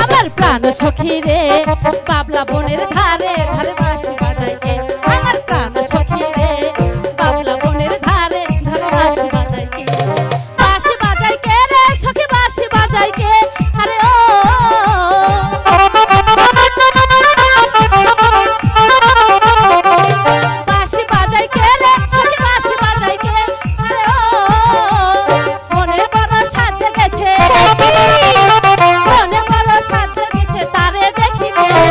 আমার প্রাণ সখী রে বাবলা বনের ধারে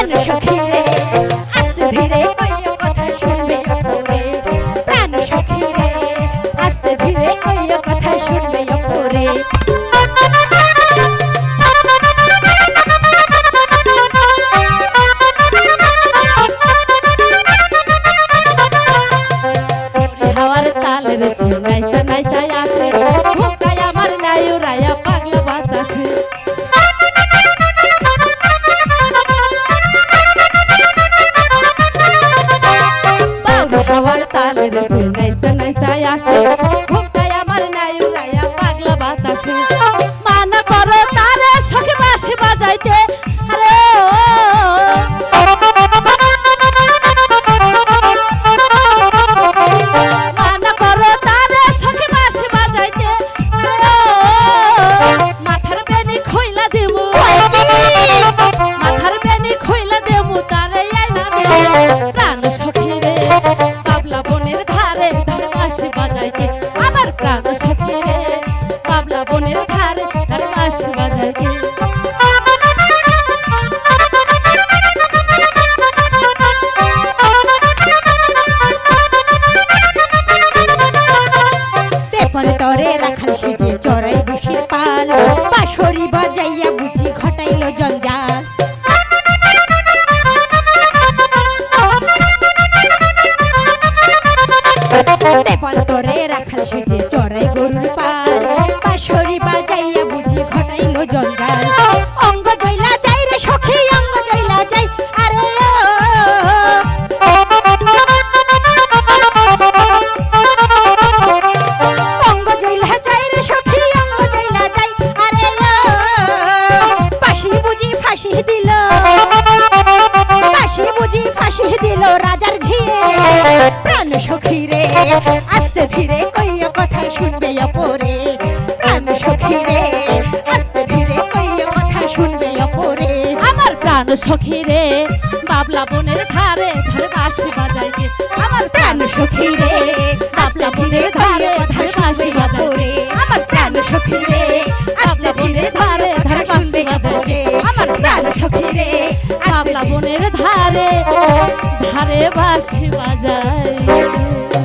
কেন সখী আবার তালের ফুল নাইসা নাইসা আসে। করে রাখাল সেজে চড়াই বসির পাল। পাশরি বাজাইয়া বুঝি ঘটাইল জঞ্জাল। পন্তরে রাখাল সেজে চড়াই গরুর পাল। পাশরি বাজাইয়া বুঝি সখী রে আস্তে ধীরে কইয়া কথা শুনবে অপরে। প্রাণ সখী রে আস্তে ধীরে কইয়া কথা শুনবে অপরে। আমার প্রাণ সখী রে বাবলা বনের ধারে ধারে বাসি বাজাইবে আমার প্রাণ সখী রে বাবলা বনের ধারে ধারে বাসি পাবলা বনের ধারে ধারে বাসি বাজায়।